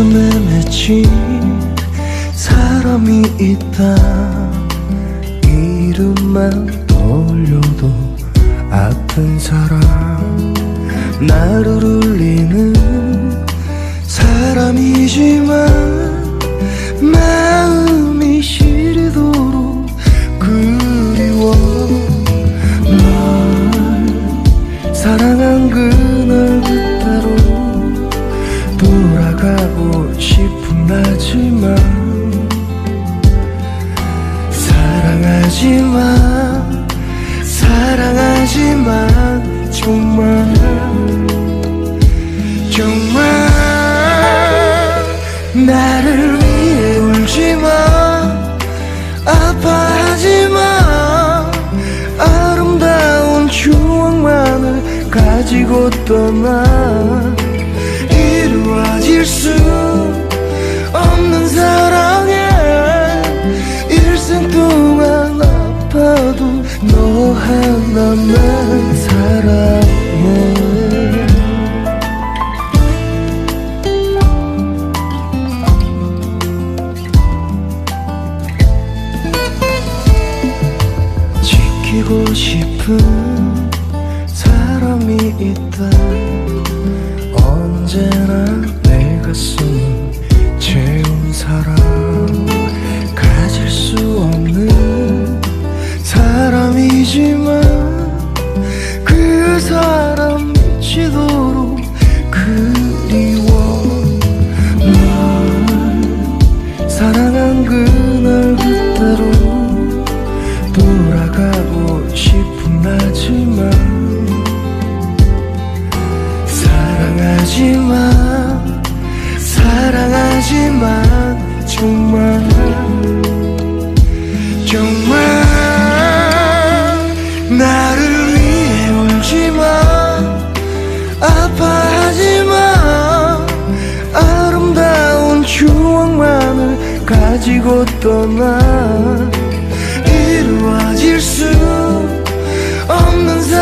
가슴에 맺힌 사람이 있다. 이름만 떠올려도 아픈 사람. 나를 울리는 사람이지만 하지만 사랑하지만 정말 정말 나를 위해 울지마 아파하지마 아름다운 추억만을 가지고 떠나 하나만 사랑해. 지키고 싶은 사람이 있다. 언제나 하지만 사랑하지만 정말 정말 나를 위해 울지마 아파하지마 아름다운 추억만을 가지고 떠나 이루어질 수 없는 사랑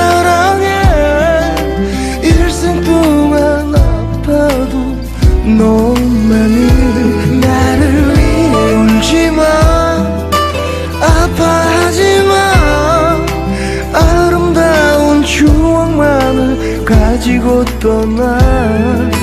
가지고 떠나